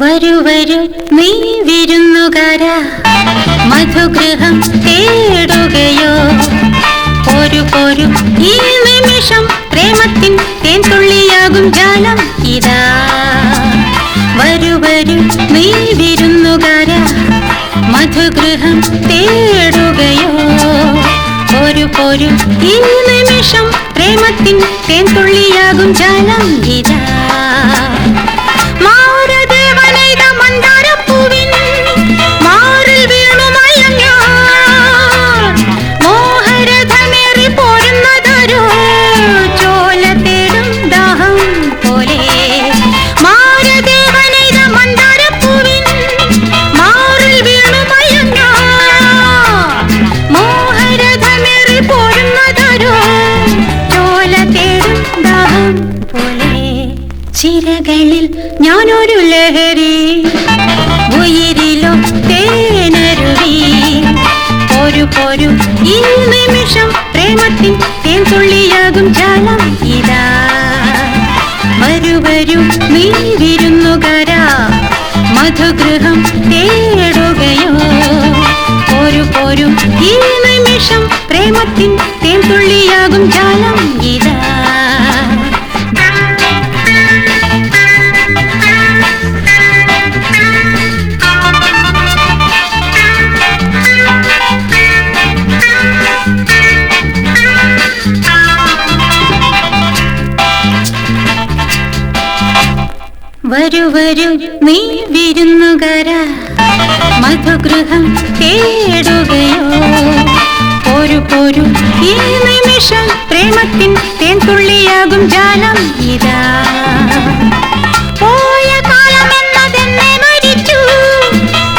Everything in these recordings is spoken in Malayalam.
വരൂ വരൂ നീ വിരുന്നുകാര. മധുഗൃഹം തേടുകയോ. പോരു പോരു ഈ നിമിഷം പ്രേമത്തിൻ തേൻ തുള്ളിയാകും ജാലം ഇതാ. വരൂ വരൂ നീ വിരുന്നുകാര. മധുഗൃഹം തേടുകയോ. പോരു പോരു ഈ നിമിഷം പ്രേമത്തിൻ തേൻ തുള്ളിയാകും ജാലം ഇതാ. ചിരകളിൽ ഞാനൊരു ലഹരി. ഉയരിലും തേനരുവി. ഒരു പോരു ഈ നിമിഷം പ്രേമത്തിൻ തേൻ തുള്ളിയാകും ജാലം ഇതാ. വരൂ വരൂ നീ വിരുന്നുകാരാ മധുഗൃഹം തേടുകയോ. ഒരു പോരു ഈ നിമിഷം പ്രേമത്തിൻ തേൻ തുള്ളിയാകും ജാലം വരൂ വരു നീ വിരുന്നുകര. മധുഗൃഹം തേടുകയോ. പോരു പോരു ഈ നിമിഷം പ്രേമത്തിൻ തേൻ തുള്ളിയാകും ജാലം ഇതാ. പോയ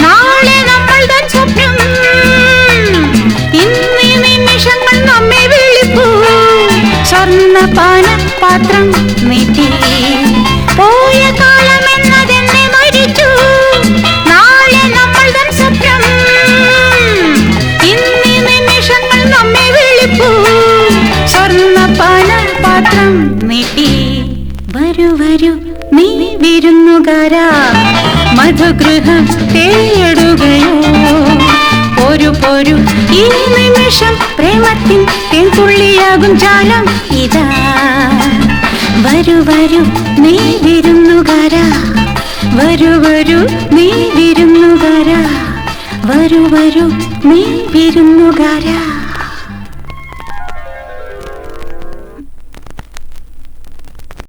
നാളെ നമ്മൾ നിമിഷങ്ങൾ നമ്മെ പാത്രം നീട്ടി. പാത്രം നീട്ടി നീ വിരുന്നുകാരാ. മധുഗൃഹം തേടുകയോ ഒരു പോരു ഈ നിമിഷം പ്രേമത്തിൻ തെൻതുള്ളിയാകും ജാലം ഇതാ. വരൂ വരൂ നീ വിരുന്നുകാരാ. വരൂ വരൂ നീ വിരുന്നുകാരാ. വരൂ വരൂ നീ വിരുന്നുകാരാ.